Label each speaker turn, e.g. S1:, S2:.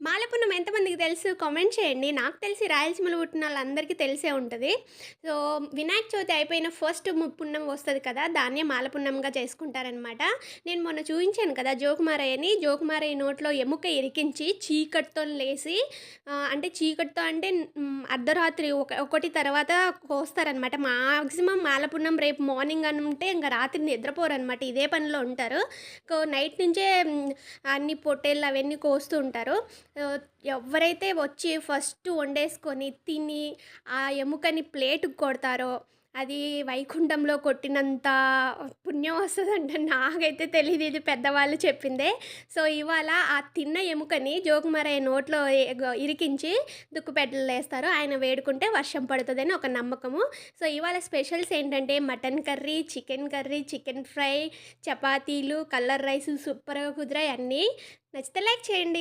S1: మాలపున్నం ఎంతమందికి తెలుసు? కామెంట్ చేయండి. నాకు తెలిసి రాయలసీమలో పుట్టిన వాళ్ళందరికీ తెలిసే ఉంటుంది. సో వినాయక చవితి అయిపోయిన ఫస్ట్ పున్నం వస్తుంది కదా దాన్నే మాలపున్నంగా చేసుకుంటారనమాట నేను మొన్న చూపించాను కదా జోకుమారయ్యని. జోకుమారయ్య నోట్లో ఎముక ఇరికించి చీకటితో లేసి అంటే చీకటితో అంటే అర్ధరాత్రి ఒక ఒకటి తర్వాత కోస్తారనమాట మాక్సిమం మాలపున్నం రేపు మార్నింగ్ అని ఉంటే ఇంకా రాత్రి నిద్రపోరనమాట ఇదే పనిలో ఉంటారు. నైట్ నుంచే అన్ని పొట్టేళ్ళు అవన్నీ కోస్తూ ఉంటారు. ఎవరైతే వచ్చి ఫస్ట్ వండేసుకొని తిని ఆ ఎముకని ప్లేట్కి కొడతారో అది వైకుంఠంలో కొట్టినంత పుణ్యం వస్తుందంట నాకైతే తెలియదు ఇది పెద్దవాళ్ళు చెప్పిందే. సో ఇవాళ ఆ తిన్న ఎముకని జోగుమరయ్య నోట్లో ఇరికించి దుక్కుపెట్టలు వేస్తారు. ఆయన వేడుకుంటే వర్షం పడుతుందని ఒక నమ్మకము. సో ఇవాళ స్పెషల్స్ ఏంటంటే mutton curry chicken curry chicken fry చపాతీలు కలర్ రైస్ సూపర్గా కుదిరాయి అన్నీ. నచ్చితే లైక్ చేయండి.